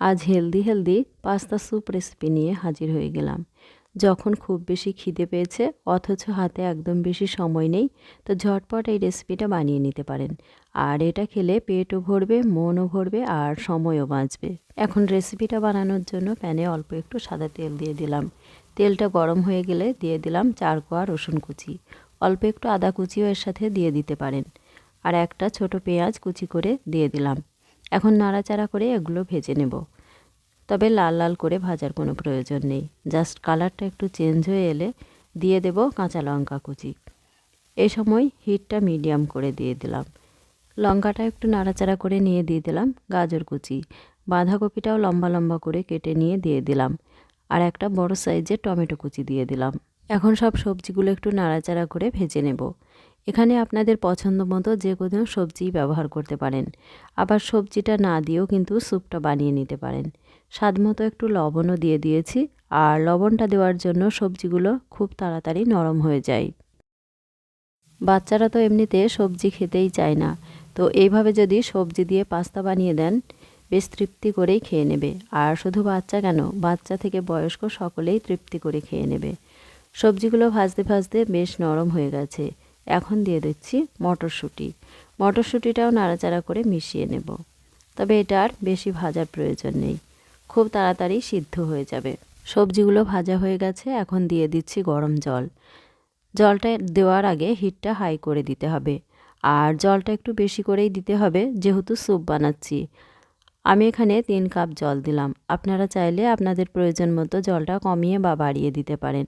আজ healthy healthy pasta soup recipe নিয়ে হাজির হয়ে গেলাম। যখন খুব বেশি খিদে পেয়েছে, অথচ হাতে একদম বেশি সময় নেই, তো ঝটপট এই রেসিপিটা বানিয়ে নিতে পারেন। আর এটা খেলে পেটও ভরবে, মনও ভরবে, আর সময়ও বাঁচবে। এখন রেসিপিটা বানানোর জন্য প্যানে অল্প একটু সাদা তেল দিয়ে দিলাম। তেলটা গরম হয়ে গেলে দিয়ে দিলাম চার কোয়া রসুন কুচি। অল্প একটু আদা কুচিও এর সাথে দিয়ে দিতে পারেন। আর একটা ছোট পেঁয়াজ কুচি করে দিয়ে দিলাম। এখন নাড়াচাড়া করে এগুলো ভেজে নেব। তবে লাল লাল করে ভাজার কোনো প্রয়োজন নেই। জাস্ট কালারটা একটু চেঞ্জ হয়ে এলে দিয়ে দেব কাঁচা লঙ্কা কুচি। এই সময় হিটটা মিডিয়াম করে দিয়ে দিলাম। লঙ্কাটা একটু নাড়াচাড়া করে নিয়ে দিয়ে দিলাম গাজর কুচি। বাঁধাকপিটাও লম্বা লম্বা করে কেটে নিয়ে দিয়ে দিলাম। আর একটা বড় সাইজের টমেটো কুচি দিয়ে দিলাম। এখন সব সবজিগুলো একটু নাড়াচাড়া করে ভেজে নেব। এখানে আপনাদের পছন্দ মতো যে কোনো সবজি ব্যবহার করতে পারেন। আবার সবজিটা না দিয়েও কিন্তু স্যুপটা বানিয়ে নিতে পারেন। স্বাদ মতো একটু লবণও দিয়ে দিয়েছি, আর লবণটা দেওয়ার জন্য সবজিগুলো খুব তাড়াতাড়ি নরম হয়ে যায়। বাচ্চারা তো এমনিতে সবজি খেতেই চায় না, তো এইভাবে যদি সবজি দিয়ে পাস্তা বানিয়ে দেন, বেশ তৃপ্তি করেই খেয়ে নেবে। আর শুধু বাচ্চা কেন, বাচ্চা থেকে বয়স্ক সকলেই তৃপ্তি করে খেয়ে নেবে। সবজিগুলো ভাজতে ভাজতে বেশ নরম হয়ে গেছে। এখন দিয়ে দিচ্ছি মটরশুঁটি। মটরশুঁটিটাও নাড়াচাড়া করে মিশিয়ে নেব। তবে এটা আর বেশি ভাজার প্রয়োজন নেই। খুব তাড়াতাড়ি সিদ্ধ হয়ে যাবে। সবজিগুলো ভাজা হয়ে গেছে, এখন দিয়ে দিচ্ছি গরম জল। জলটা দেওয়ার আগে হিটটা হাই করে দিতে হবে। আর জলটা একটু বেশি করেই দিতে হবে, যেহেতু স্যুপ বানাচ্ছি। আমি এখানে তিন কাপ জল দিলাম। আপনারা চাইলে আপনাদের প্রয়োজন মতো জলটা কমিয়ে বা বাড়িয়ে দিতে পারেন।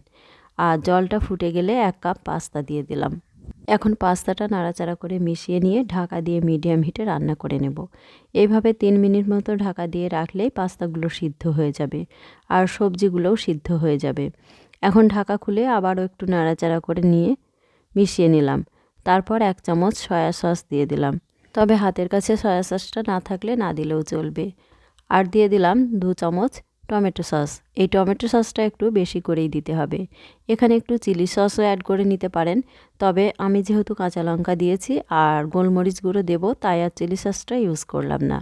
আর জলটা ফুটে গেলে এক কাপ পাস্তা দিয়ে দিলাম। এখন পাস্তাটা নাড়াচাড়া করে মিশিয়ে নিয়ে ঢাকা দিয়ে মিডিয়াম হিটে রান্না করে নেব। এইভাবে তিন মিনিট মতো ঢাকা দিয়ে রাখলেই পাস্তাগুলো সিদ্ধ হয়ে যাবে আর সবজিগুলোও সিদ্ধ হয়ে যাবে। এখন ঢাকা খুলে আবারও একটু নাড়াচাড়া করে নিয়ে মিশিয়ে নিলাম। তারপর এক চামচ সয়া সস দিয়ে দিলাম। তবে হাতের কাছে সয়া সসটা না থাকলে না দিলেও চলবে। আর দিয়ে দিলাম দু চামচ টমেটো সস। এই টমেটো সসটা একটু বেশি করেই দিতে হবে। এখানে একটু চিলি সসও অ্যাড করে নিতে পারেন। তবে আমি যেহেতু কাঁচা লঙ্কা দিয়েছি আর গোলমরিচ গুঁড়ো দেবো, তাই আর চিলি সসটা ইউজ করলাম না।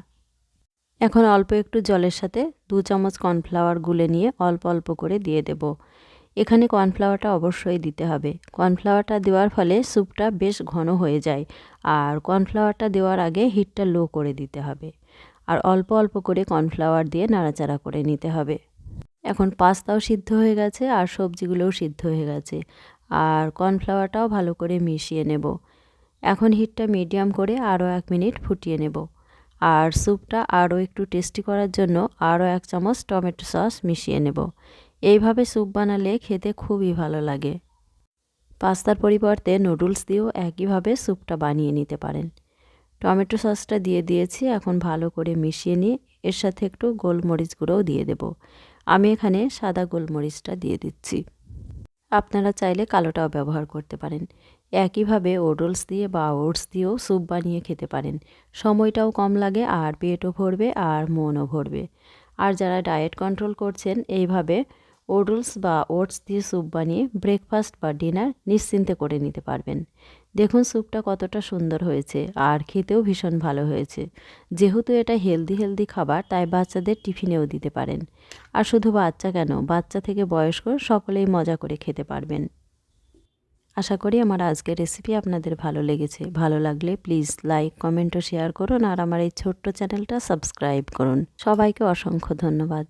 এখন অল্প একটু জলের সাথে দু চামচ কর্নফ্লাওয়ার গুলে নিয়ে অল্প অল্প করে দিয়ে দেব। এখানে কর্নফ্লাওয়ারটা অবশ্যই দিতে হবে। কর্নফ্লাওয়ারটা দেওয়ার ফলে স্যুপটা বেশ ঘন হয়ে যায় আর কর্নফ্লাওয়ারটা দেওয়ার আগে হিটটা লো করে দিতে হবে। আর অল্প অল্প করে কর্নফ্লাওয়ার দিয়ে নাড়াচাড়া করে নিতে হবে। এখন পাস্তাও সিদ্ধ হয়ে গেছে আর সবজিগুলোও সিদ্ধ হয়ে গেছে। আর কর্নফ্লাওয়ারটাও ভালো করে মিশিয়ে নেব। এখন হিটটা মিডিয়াম করে আরও এক মিনিট ফুটিয়ে নেব। আর স্যুপটা আরও একটু টেস্টি করার জন্য আরও এক চামচ টমেটো সস মিশিয়ে নেব। এইভাবে স্যুপ বানালে খেতে খুবই ভালো লাগে। পাস্তার পরিবর্তে নুডলস দিয়েও একইভাবে স্যুপটা বানিয়ে নিতে পারেন। টমেটো সসটা দিয়ে দিয়েছি, এখন ভালো করে মিশিয়ে নিয়ে এর সাথে একটু গোলমরিচ গুঁড়োও দিয়ে দেব। আমি এখানে সাদা গোলমরিচটা দিয়ে দিচ্ছি। আপনারা চাইলে কালোটাও ব্যবহার করতে পারেন। একইভাবে ওডলস দিয়ে বা ওটস দিয়েও স্যুপ বানিয়ে খেতে পারেন। সময়টাও কম লাগে, আর পেটও ভরবে, আর মনও ভরবে। আর যারা ডায়েট কন্ট্রোল করছেন, এইভাবে ওডলস বা ওটস দিয়ে স্যুপ বানিয়ে ব্রেকফাস্ট বা ডিনার নিশ্চিন্তে করে নিতে পারবেন। দেখুন স্যুপটা কতটা সুন্দর হয়েছে, আর খেতেও ভীষণ ভালো হয়েছে। যেহেতু এটা হেলদি হেলদি খাবার, তাই বাচ্চাদের টিফিনেও দিতে পারেন। আর শুধু বাচ্চা কেন, বাচ্চা থেকে বয়স্ক সকলেই মজা করে খেতে পারবেন। আশা করি আমার আজকের রেসিপি আপনাদের ভালো লেগেছে। ভালো লাগলে প্লিজ লাইক কমেন্ট ও শেয়ার করুন, আর আমার এই ছোট্ট চ্যানেলটা সাবস্ক্রাইব করুন। সবাইকে অসংখ্য ধন্যবাদ।